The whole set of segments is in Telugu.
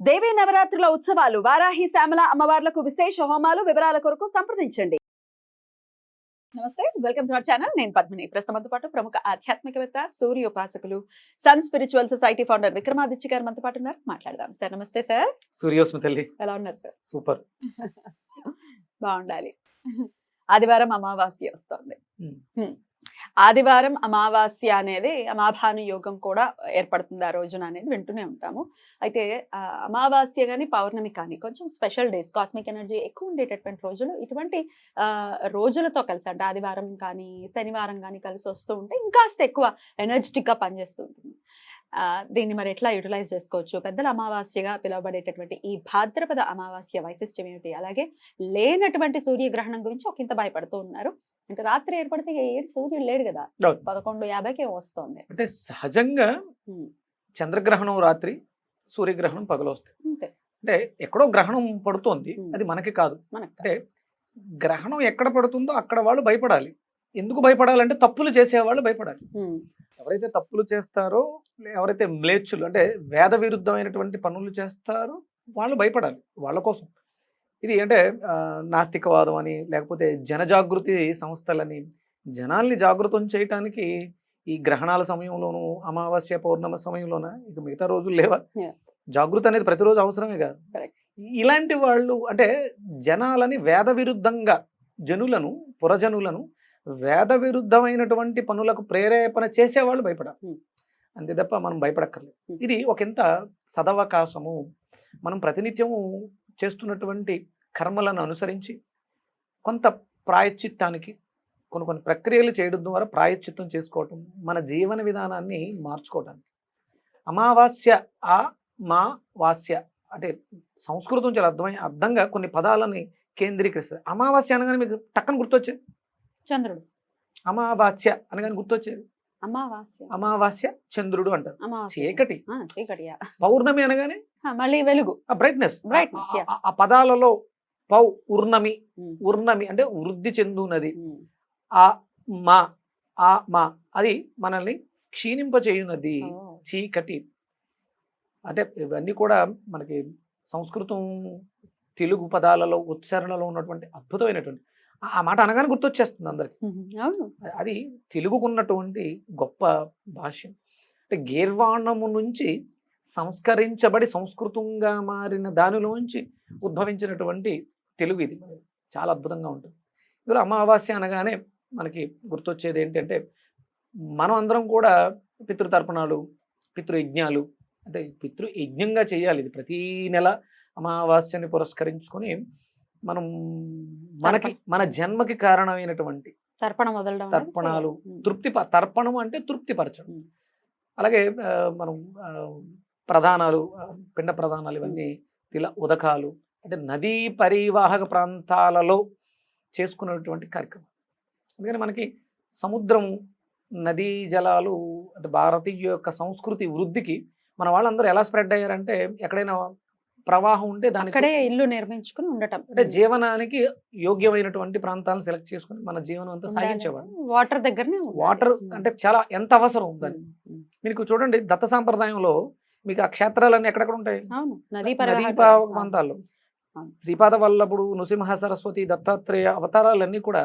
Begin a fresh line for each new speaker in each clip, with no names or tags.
దేవీ నవరాత్రుల ఉత్సవాలు వారాహి శ్యామల అమ్మవార్లకు విశేష హోమాలు వివరాల కొరకు సంప్రదించండి. నమస్తే వెల్కమ్ టు అవర్ ఛానల్. నేను పద్మిని. ప్రస్తుతంతో పాటు ప్రముఖ ఆధ్యాత్మికవేత్త సూర్య ఉపాసకులు Sun Spiritual Society founder Vikramaditya గారు మనతో పాటు ఉన్నారు. మాట్లాడదాం. సార్ నమస్తే సార్.
సూర్యోస్మి తల్లి
ఎలా ఉన్నారు సార్?
సూపర్.
బాగుండాలి. ఆదివారం అమావాస్య వస్తుంది. ఆదివారం అమావాస్య అనేది అమాభాను యోగం కూడా ఏర్పడుతుంది ఆ రోజున అనేది వింటూనే ఉంటాము. అయితే అమావాస్య కానీ పౌర్ణమి కానీ కొంచెం స్పెషల్ డేస్ కాస్మిక్ ఎనర్జీ ఎక్కువ ఉండేటటువంటి రోజులు ఇటువంటి రోజులతో కలిసి అంటే ఆదివారం కానీ శనివారం కానీ కలిసి వస్తూ ఉంటే ఇంకాస్త ఎక్కువ ఎనర్జెటిక్గా పనిచేస్తూ ఉంటుంది. ఆ, దీన్ని మరి ఎట్లా యూటిలైజ్ చేసుకోవచ్చు? పెద్దల అమావాస్యగా పిలువబడేటటువంటి ఈ భాద్రపద అమావాస్య వైశిష్టం ఏమిటి? అలాగే లేనటువంటి సూర్యగ్రహణం గురించి ఒక ఇంత భయపడుతూ ఉన్నారు. అంటే రాత్రి ఏర్పడితే ఇక ఏడు సూర్యుడు లేడు కదా. పదకొండు యాభైకి వస్తుంది.
అంటే సహజంగా. చంద్రగ్రహణం రాత్రి సూర్యగ్రహణం పగలు వస్తాయి.
అంతే.
అంటే ఎక్కడో గ్రహణం పడుతోంది. అది మనకి కాదు.
మనకు
అంటే గ్రహణం ఎక్కడ పడుతుందో అక్కడ వాళ్ళు భయపడాలి. ఎందుకు భయపడాలంటే తప్పులు చేసేవాళ్ళు భయపడాలి. ఎవరైతే తప్పులు చేస్తారో ఎవరైతే మ్లేచ్చులు అంటే వేద విరుద్ధమైనటువంటి పనులు చేస్తారో వాళ్ళు భయపడాలి వాళ్ళ కోసం. ఇది అంటే నాస్తికవాదం అని లేకపోతే జనజాగృతి సంస్థలని జనాల్ని జాగృతం చేయటానికి ఈ గ్రహణాల సమయంలోనూ అమావాస్య పౌర్ణమి సమయంలోన ఇక మిగతా రోజులు లేవా. జాగృతి అనేది ప్రతిరోజు అవసరమే కాదు. ఇలాంటి వాళ్ళు అంటే జనాలని వేద విరుద్ధంగా జనులను పురజనులను వేద విరుద్ధమైనటువంటి పనులకు ప్రేరేపణ చేసేవాళ్ళు భయపడాలి. అంతే తప్ప మనం భయపడక్కర్లేదు. ఇది ఒకంత సదవకాశము మనం ప్రతినిత్యము చేస్తున్నటువంటి కర్మలను అనుసరించి కొంత ప్రాయశ్చిత్తానికి కొన్ని కొన్ని ప్రక్రియలు చేయడం ద్వారా ప్రాయశ్చిత్తం చేసుకోవటం మన జీవన విధానాన్ని మార్చుకోవటానికి. అమావాస్య ఆ మా వాస్య అంటే సంస్కృతం చాలా అర్థమై అర్థంగా కొన్ని పదాలని కేంద్రీకరిస్తుంది. అమావాస్య అనగానే మీకు టక్కన గుర్తొచ్చేది?
చంద్రుడు.
అమావాస్య అనగానే వచ్చేది
అమావాస్య.
అమావాస్య చంద్రుడు అంటారు. చీకటి. పౌర్ణమి అనగానే
మళ్ళీ వెలుగు.
ఆ బ్రైట్నెస్
yeah.
ఆ పదాలలో పౌ ఉర్ణమి ఉర్ణమి అంటే వృద్ధి చెందునది. ఆ మా ఆ మా అది మనల్ని క్షీణింప చేయునది.
ఓ,
చీకటి. అంటే ఇవన్నీ కూడా మనకి సంస్కృతం తెలుగు పదాలలో ఉచ్చారణలో ఉన్నటువంటి అద్భుతమైనటువంటి. ఆ- మాట అనగానే గుర్తొచ్చేస్తుంది అందరికి. అది తెలుగుకున్నటువంటి గొప్ప భాష్యం. అంటే గీర్వాణము నుంచి సంస్కరించబడి సంస్కృతంగా మారిన దానిలోంచి ఉద్భవించినటువంటి తెలుగు ఇది చాలా అద్భుతంగా ఉంటుంది. ఇందులో అమావాస్య అనగానే మనకి గుర్తొచ్చేది ఏంటంటే మనం అందరం కూడా పితృతర్పణాలు పితృయజ్ఞాలు అంటే పితృయజ్ఞంగా చేయాలి. ఇది ప్రతీ నెల అమావాస్యని పురస్కరించుకొని మనం మనకి మన జన్మకి కారణమైనటువంటి
తర్పణం అనేది
తర్పణాలు, తృప్తి ప- తర్పణం అంటే తృప్తిపరచడం. అలాగే మనం ప్రధానాలు పిండ ప్రధానాలు ఇవన్నీ ఇలా ఉదకాలు అంటే నదీ పరివాహక ప్రాంతాలలో చేసుకునేటువంటి కార్యక్రమం. అందుకని మనకి సముద్రం నదీ జలాలు అంటే భారతీయ యొక్క సంస్కృతి వృద్ధికి మన వాళ్ళందరూ ఎలా స్ప్రెడ్ అయ్యారంటే ఎక్కడైనా ప్రవాహం ఉంటే దానికి
అక్కడే ఇల్లు నిర్మించుకుని ఉండటం.
అంటే జీవనానికి యోగ్యమైనటువంటి ప్రాంతాలను సెలెక్ట్ చేసుకుని మన జీవనం అంతా సాగించేవాడు
వాటర్ దగ్గరనే.
వాటర్ అంటే చాలా ఎంత అవసరం ఉందని. మీకు చూడండి దత్త సాంప్రదాయంలో మీకు ఆ క్షేత్రాలన్నీ ఎక్కడెక్కడ ఉంటాయి?
నదీ
ప్రాంతాల్లో. శ్రీపాద వల్లభుడు నృసింహ సరస్వతి దత్తాత్రేయ అవతారాలన్నీ కూడా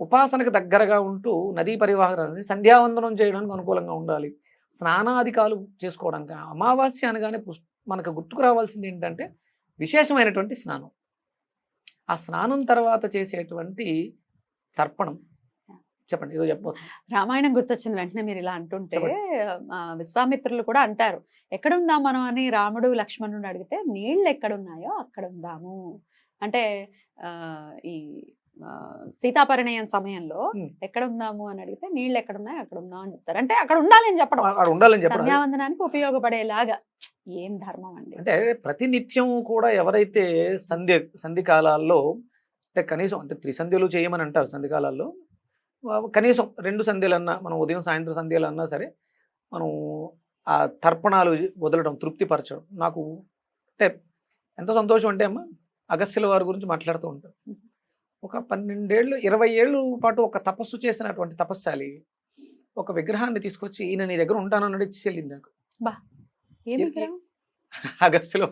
ఉపాసనకు దగ్గరగా ఉంటూ నదీ పరివాహక సంధ్యావందనం చేయడానికి అనుకూలంగా ఉండాలి. స్నానాధికాలు చేసుకోవడానికి అమావాస్య అనగానే మనకు గుర్తుకు రావాల్సింది ఏంటంటే విశేషమైనటువంటి స్నానం. ఆ స్నానం తర్వాత చేసేటువంటి తర్పణం. చెప్పండి ఏదో చెప్పబోతున్నా.
రామాయణం గుర్తొచ్చింది వెంటనే మీరు ఇలా అంటుంటే విశ్వామిత్రులు కూడా అంటారు ఎక్కడుందాం మనం అని రాముడు లక్ష్మణుడు అడిగితే నీళ్ళు ఎక్కడున్నాయో అక్కడ ఉందాము. అంటే ఈ సీతాపరిణయం సమయంలో. ఎక్కడ ఉందాము అని అడిగితే నీళ్ళు ఎక్కడున్నాయో అక్కడ ఉందాం అని చెప్తారు. అంటే అక్కడ ఉండాలని చెప్పడం.
అక్కడ ఉండాలని చెప్పడం.
సంధ్యావందనానికి ఉపయోగపడేలాగా. ఏం ధర్మం అండి?
అంటే ప్రతినిత్యం కూడా ఎవరైతే సంధ్య సంధి కాలాల్లో అంటే కనీసం అంటే త్రిసంధ్యలు చేయమని అంటారు సంధి కాలాల్లో కనీసం రెండు సంధ్యలన్నా మనం ఉదయం సాయంత్రం సంధ్యలు అన్నా సరే మనం ఆ తర్పణాలు వదలడం తృప్తిపరచడం నాకు అంటే ఎంత సంతోషం అంటే అమ్మ అగస్త్యుల వారి గురించి మాట్లాడుతూ ఉంటారు ఒక పన్నెండేళ్ళు ఇరవై ఏళ్ళు పాటు ఒక తపస్సు చేసినటువంటి తపస్శాలి. ఒక విగ్రహాన్ని తీసుకొచ్చి ఈయన నీ దగ్గర ఉంటానని ఇచ్చి వెళ్ళింది నాకు? అగస్త్యుల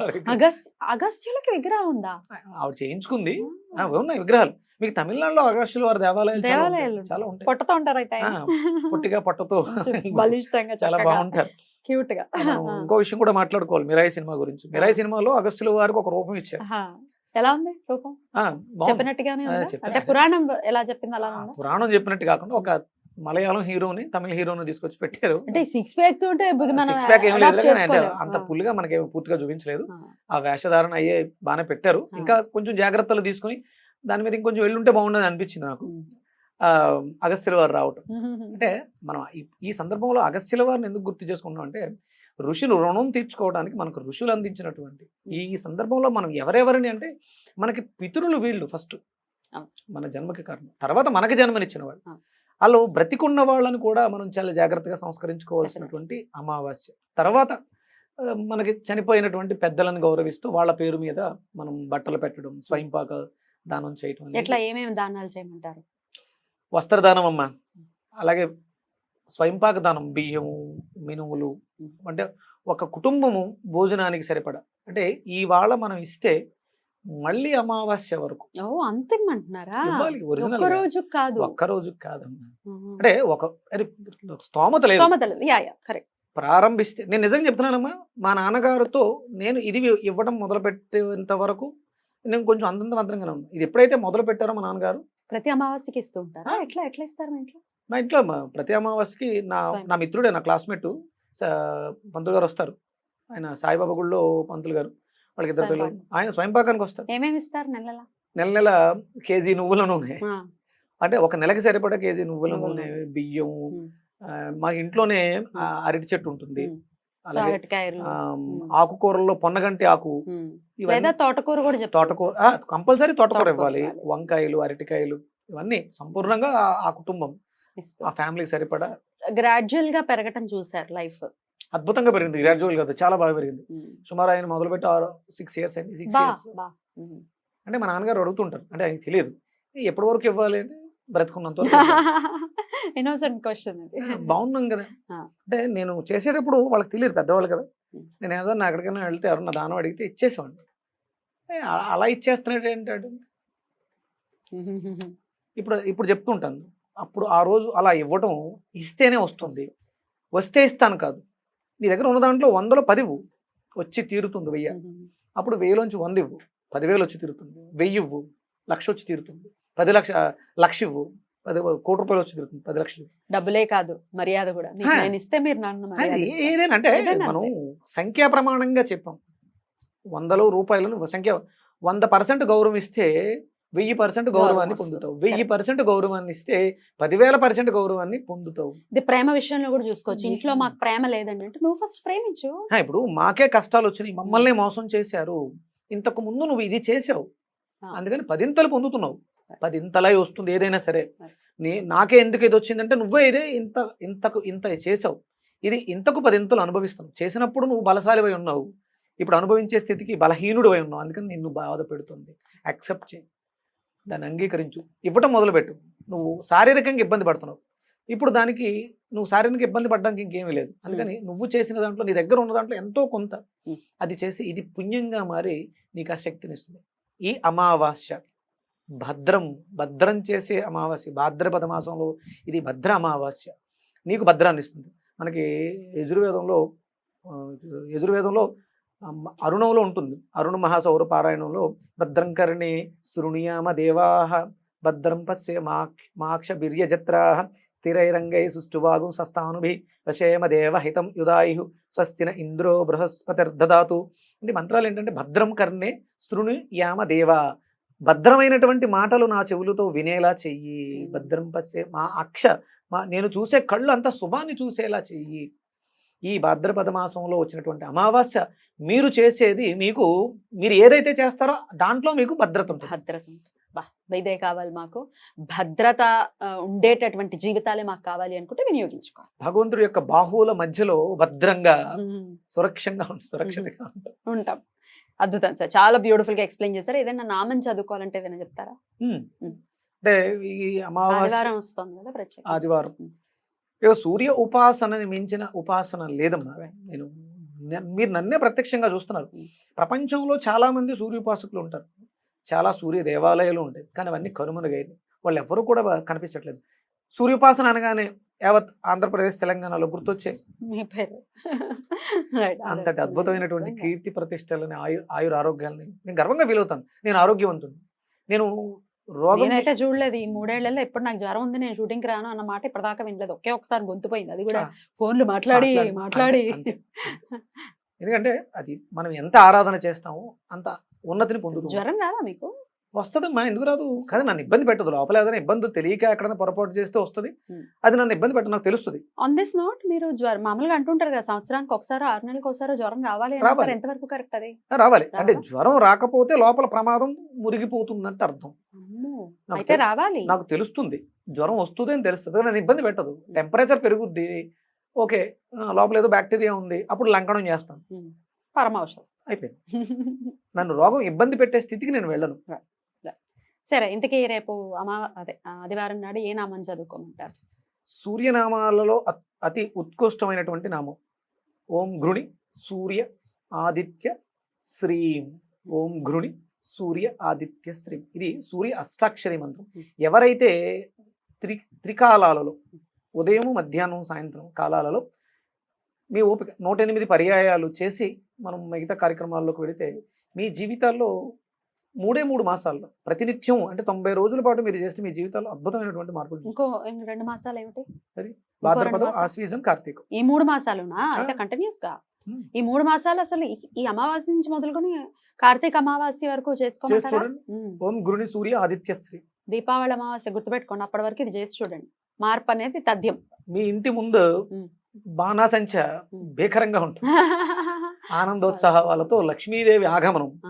అగస్త్యులకి విగ్రహం ఉందా?
ఆవిడ చేయించుకుంది. ఉన్నాయి విగ్రహాలు. మీకు తమిళనాడులో అగస్త్యుల వారి దేవాలయాలు.
దేవాలయాలు
చాలా ఉంటాయి.
పొట్టతో ఉంటారు అయితే.
పొట్టిగా పొట్టతో.
బలిష్టంగా
చాలా బాగుంటారు. క్యూట్గా ఇంకో విషయం కూడా మాట్లాడుకోవాలి మిరాయి సినిమా గురించి. మిరాయి సినిమాలో అగస్త్యుల వారికి ఒక రూపం ఇచ్చారు.
ఎలా ఉంది రూపం. చెప్పినట్టుగానే అంటే పురాణం ఎలా చెప్పింది అలా
పురాణం చెప్పినట్టు కాకుండా ఒక మలయాళం హీరోని తమిళ హీరోని తీసుకొచ్చి పెట్టారు
అంటే సిక్స్ ప్యాక్
సిక్స్ ప్యాక్ ఏం
adopt
లేదు కానీ అంటే
చేసుకోలేం.
అంత మనకి పూర్తిగా చూపించలేదు
ఆ.
వేషధారణ అయ్యే బాగానే పెట్టారు. ఇంకా కొంచెం జాగ్రత్తలు తీసుకుని దాని మీద ఇంకొంచెం వెళ్ళుంటే బాగుండదు అనిపించింది నాకు అగస్త్యుల వారు రావటం. అంటే మనం ఈ- సందర్భంలో అగస్త్యుల వారిని ఎందుకు గుర్తు చేసుకుంటున్నాం అంటే ఋషులు రుణం తీర్చుకోవడానికి మనకు ఋషులు అందించినటువంటి ఈ సందర్భంలో మనం ఎవరెవరిని అంటే మనకి పితరులు వీళ్ళు ఫస్ట్. మన జన్మకి కారణం తర్వాత మనకి జన్మనిచ్చిన వాళ్ళు. వాళ్ళు బ్రతికున్న వాళ్ళని కూడా మనం చాలా జాగ్రత్తగా సంస్కరించుకోవాల్సినటువంటి అమావాస్య. తర్వాత మనకి చనిపోయినటువంటి పెద్దలను గౌరవిస్తూ వాళ్ళ పేరు మీద మనం బట్టలు పెట్టడం స్వయంపాక దానం చేయటం
ఎట్లా ఏమేమి దానాలు చేయమంటారు?
వస్త్రదానం అమ్మ. అలాగే స్వయంపాక దానం బియ్యము మినుములు అంటే ఒక కుటుంబము భోజనానికి సరిపడా. అంటే ఇవాళ మనం ఇస్తే మళ్ళీ అమావాస్య వరకు.
ఒక్క రోజు కాదు.
ఒక్క రోజు కాదమ్మా. అంటే ఒక స్తోమత లేదు.
కరెక్ట్.
ప్రారంభిస్తే నేను నిజంగా చెప్తున్నానమ్మా మా నాన్నగారితో నేను ఇది ఇవ్వడం మొదలు పెట్టేంత వరకు నేను కొంచెం అంతంత మంత్రంగానే ఉన్నాను. ఇది ఎప్పుడైతే మొదలు పెట్టారో మా నాన్నగారు.
ప్రతి అమావాస్యకి ఇస్తూ ఉంటారా. ఎట్లా ఎట్లా ఇస్తారు మీ ఇంట్లో?
మా ఇంట్లో ప్రతి అమావాస్యకి నా. నా మిత్రుడే నా క్లాస్మేట్ పంతులు గారు వస్తారు. ఆయన సాయిబాబా గుళ్ళో పంతులు గారు. వాళ్ళకి ఇద్దరు పిల్లలు. ఆయన స్వయంపాకానికి వస్తారు.
ఏమేమి ఇస్తారు
నెల నెల కేజీ నువ్వుల నూనె. అంటే ఒక నెలకి సరిపడా కేజీ నువ్వుల నూనె బియ్యం మా ఇంట్లోనే అరటి చెట్టు ఉంటుంది. అలాగే. ఆకుకూరల్లో పొన్నగంటి ఆకు
తోటకూర కూడా
తోటకూర కంపల్సరీ తోటకూర ఇవ్వాలి. వంకాయలు అరటికాయలు ఇవన్నీ సంపూర్ణంగా ఆ- ఆ కుటుంబం. ఆ ఫ్యామిలీకి సరిపడా
గ్రాడ్యువల్గా పెరగటం చూసారు లైఫ్.
అద్భుతంగా పెరిగింది. గ్రాడ్యువల్గా చాలా బాగా పెరిగింది. సుమారు ఆయన మొదలుపెట్టి ఆరు సిక్స్ ఇయర్స్ అయింది. Six years. అంటే మా నాన్నగారు అడుగుతుంటారు. అంటే ఆయనకి తెలియదు. ఎప్పటి వరకు ఇవ్వాలి అంటే బ్రతుకున్నంత.
ఇన్నోసెంట్ క్వశ్చన్
బాగున్నాం కదా. అంటే నేను చేసేటప్పుడు వాళ్ళకి తెలియదు పెద్దవాళ్ళు కదా. నేను ఏదన్నా ఎక్కడికైనా వెళ్తే ఎవరన్నా దానం అడిగితే ఇచ్చేసేవాడిని. అలా ఇచ్చేస్తున్నాడు ఏంటాడు ఇప్పుడు ఇప్పుడు చెప్తుంటాను. అప్పుడు ఆ రోజు అలా ఇవ్వడం ఇస్తేనే వస్తుంది. వస్తే ఇస్తాను కాదు. నీ దగ్గర ఉన్న దాంట్లో వందలో పది ఇవ్వు వచ్చి తీరుతుంది వెయ్యి అప్పుడు వెయ్యిలోంచి వంద ఇవ్వు పదివేలు వచ్చి తీరుతుంది వెయ్యి ఇవ్వు లక్ష వచ్చి తీరుతుంది పది లక్ష లక్ష ఇవ్వు పది కోటి రూపాయలు వచ్చి తీరుతుంది పది లక్షలు
డబ్బులే కాదు మర్యాద కూడా. నేను ఇస్తే మీరు.
ఏదైనా అంటే మనం. సంఖ్యా ప్రమాణంగా చెప్పాం వందలు రూపాయలను సంఖ్య వంద పర్సెంట్ గౌరవం ఇస్తే వెయ్యి పర్సెంట్ గౌరవాన్ని. పొందుతావు. వెయ్యి. పర్సెంట్ గౌరవాన్ని ఇస్తే పదివేల పర్సెంట్ గౌరవాన్ని పొందుతావు.
ఇది ప్రేమ విషయంలో కూడా చూసుకోవచ్చు.
ఉమ్.
ఇంట్లో మాకు ప్రేమ లేదండి అంటే నువ్వు ఫస్ట్ ప్రేమించు.
ఇప్పుడు మాకే కష్టాలు వచ్చినాయి. మమ్మల్ని మోసం చేశారు. ఇంతకు ముందు నువ్వు ఇది చేసావు. అందుకని పదింతలు పొందుతున్నావు. పదింతలై వస్తుంది ఏదైనా సరే. నీ నాకే ఎందుకు ఇది వచ్చిందంటే నువ్వే ఇదే ఇంత ఇంతకు ఇంత చేసావు ఇది ఇంతకు పదింతలు అనుభవిస్తున్నావు. చేసినప్పుడు నువ్వు బలశాలివై ఉన్నావు. ఇప్పుడు అనుభవించే స్థితికి బలహీనుడు అయి ఉన్నావు. అందుకని నిన్ను బాధ పెడుతుంది. యాక్సెప్ట్ చేయి. దాన్ని అంగీకరించు. ఇవ్వటం మొదలుపెట్టు. నువ్వు శారీరకంగా ఇబ్బంది పడుతున్నావు. ఇప్పుడు దానికి నువ్వు శారీరక ఇబ్బంది పడడానికి ఇంకేమీ లేదు. అందుకని నువ్వు చేసిన దాంట్లో నీ దగ్గర ఉన్న దాంట్లో ఎంతో కొంత. అది చేసి ఇది పుణ్యంగా మారి నీకు ఆ శక్తిని ఇస్తుంది. ఈ అమావాస్య భద్రం భద్రం చేసే అమావాస్య భాద్రపద మాసంలో ఇది భద్ర అమావాస్య నీకు భద్రాన్ని ఇస్తుంది. మనకి యజుర్వేదంలో యజుర్వేదంలో అరుణంలో ఉంటుంది. అరుణ మహాసౌర పారాయణంలో భద్రం కర్ణే శృణుయామ దేవాహ భద్రం పశ్య మాక్ష బిర్యజత్రా స్థిరైరంగై సుష్టువాగు సస్తానుభి వశేమ దేవ హితం యుదాయు స్వస్తిన ఇంద్రో బృహస్పతిర్దదాతు. అంటే మంత్రాలు ఏంటంటే భద్రం కర్ణే శృణు యామ దేవా. భద్రమైనటువంటి మాటలు నా చెవులతో వినేలా చెయ్యి. భద్రం పశ్యే మా అక్ష మా నేను చూసే కళ్ళు అంత శుభాన్ని చూసేలా చెయ్యి. ఈ భాద్రపద మాసంలో వచ్చినటువంటి అమావాస్య మీరు చేసేది మీకు మీరు ఏదైతే చేస్తారో దాంట్లో మీకు భద్రత ఉంటుంది.
భద్రత ఇదే కావాలి మాకు. భద్రత ఉండేటటువంటి జీవితాలే మాకు కావాలి అనుకుంటే వినియోగించుకోవాలి.
భగవంతుడి యొక్క బాహువుల మధ్యలో భద్రంగా. సురక్షంగా సురక్షితంగా
ఉంటాం. అద్భుతం సార్. చాలా బ్యూటిఫుల్గా ఎక్స్ప్లెయిన్ చేశారు. ఏదైనా నామం చదువుకోవాలంటే ఏదైనా చెప్తారా.
అంటే ఈ
ఆదివారం వస్తుంది కదా ప్రత్యేక
ఆదివారం. ఇక సూర్య ఉపాసనని మించిన ఉపాసన లేదమ్మా. నేను మీరు నన్నే ప్రత్యక్షంగా చూస్తున్నారు. ప్రపంచంలో చాలా మంది సూర్యోపాసకులు ఉంటారు. చాలా సూర్య దేవాలయాలు ఉంటాయి. కానీ అవన్నీ కనుమరుగైనవి వాళ్ళు ఎవరు కూడా కనిపించట్లేదు. సూర్యోపాసన అనగానే యావత్ ఆంధ్రప్రదేశ్ తెలంగాణలో గుర్తొచ్చే
మీ పేరు. Right. అదే.
అంతటి అద్భుతమైనటువంటి. కీర్తి ప్రతిష్టలని ఆయు ఆయుర ఆరోగ్యాలని నేను గర్వంగా ఫీల్ అవుతాను. నేను ఆరోగ్యవంతుడు నేను
నేనైతే చూడలేదు. ఈ మూడేళ్ళలో ఎప్పుడు నాకు జ్వరం ఉంది నేను షూటింగ్ రాను అన్న మాట ఇప్పటిదాకా వినలేదు. ఒకే ఒకసారి గొంతు పోయింది అది కూడా ఫోన్లు మాట్లాడి
మాట్లాడి-. ఎందుకంటే అది మనం ఎంత ఆరాధన చేస్తామో అంత ఉన్నతిని పొందుతాం
జ్వరం రాదా మీకు?
వస్తుందమ్మా ఎందుకు రాదు? కదా నన్ను ఇబ్బంది పెట్టదు. లోపల ఏదైనా ఇబ్బందులు తెలియక ఎక్కడైనా పొరపాటు చేస్తే వస్తుంది. అది నన్ను ఇబ్బంది పెట్టదు నాకు తెలుస్తుంది.
ఆన్ దిస్ నోట్ మీరు జ్వరం మామూలుగా అంటుంటారు కదా సంవత్సరానికి ఒకసారి ఆరు నెలలకు ఒకసారి జ్వరం రావాలి. ఎంతవరకు కరెక్ట్ అది?
రావాలి. అంటే? జ్వరం రాకపోతే లోపల ప్రమాదం మురిగిపోతుందంటే అర్థం.
అమ్మో.
నాకు
అయితే రావాలి.
నాకు తెలుస్తుంది. జ్వరం వస్తుంది అని తెలుస్తుంది. నన్ను ఇబ్బంది పెట్టదు. టెంపరేచర్ పెరుగుద్ది. ఓకే లోపల ఏదో బ్యాక్టీరియా ఉంది. అప్పుడు లంకనం చేస్తాను.
పరమౌషధం.
అయిపోయింది. నన్ను రోగం ఇబ్బంది పెట్టే స్థితికి నేను వెళ్ళను.
సరే ఇంతకీ రేపు అమా అదే ఆదివారం నాడు ఏ నామం చదువుకోమంటారు?
సూర్యనామాలలో అత్- అతి ఉత్కృష్టమైనటువంటి నామం. ఓం ఘృణి సూర్య ఆదిత్య శ్రీం. ఓం ఘృణి సూర్య ఆదిత్య శ్రీం. ఇది సూర్య అష్టాక్షరి మంత్రం. ఎవరైతే త్రి త్రికాలాలలో ఉదయం మధ్యాహ్నం సాయంత్రం కాలాలలో మీ ఓపిక నూట ఎనిమిది పర్యాయాలు చేసి మనం మిగతా కార్యక్రమాల్లోకి వెళితే మీ జీవితాల్లో మూడే మూడు మాసాల్లో. ప్రతినిత్యం అంటే తొంభై రోజుల పాటు మీరు చేస్తే మీ జీవితాల్లో అద్భుతమైనటువంటి మార్పులు.
ఇంకో రెండు మాసాలు ఏమిటి?
అది భాద్రపదం? ఆశ్వీజం కార్తీకం.
ఈ మూడు మాసాలునా? అయితే.
కంటిన్యూస్గా.
ఈ మూడు మాసాలు అసలు ఈ- అమావాస్య నుంచి మొదలుకొని కార్తీక అమావాస్య వరకు
చేసి
చేసుకోమంటారా.
ఓం గురుని సూర్య ఆదిత్య శ్రీ
దీపావళి అమావాస్య గుర్తుపెట్టుకోండి. అప్పటి వరకు ఇది చేసి చూడండి. మార్పు అనేది తథ్యం.
మీ ఇంటి ముందు. బాణాసంచ. భీకరంగా ఉంటుంది. ఆనందోత్సాహాలతో లక్ష్మీదేవి ఆగమనం.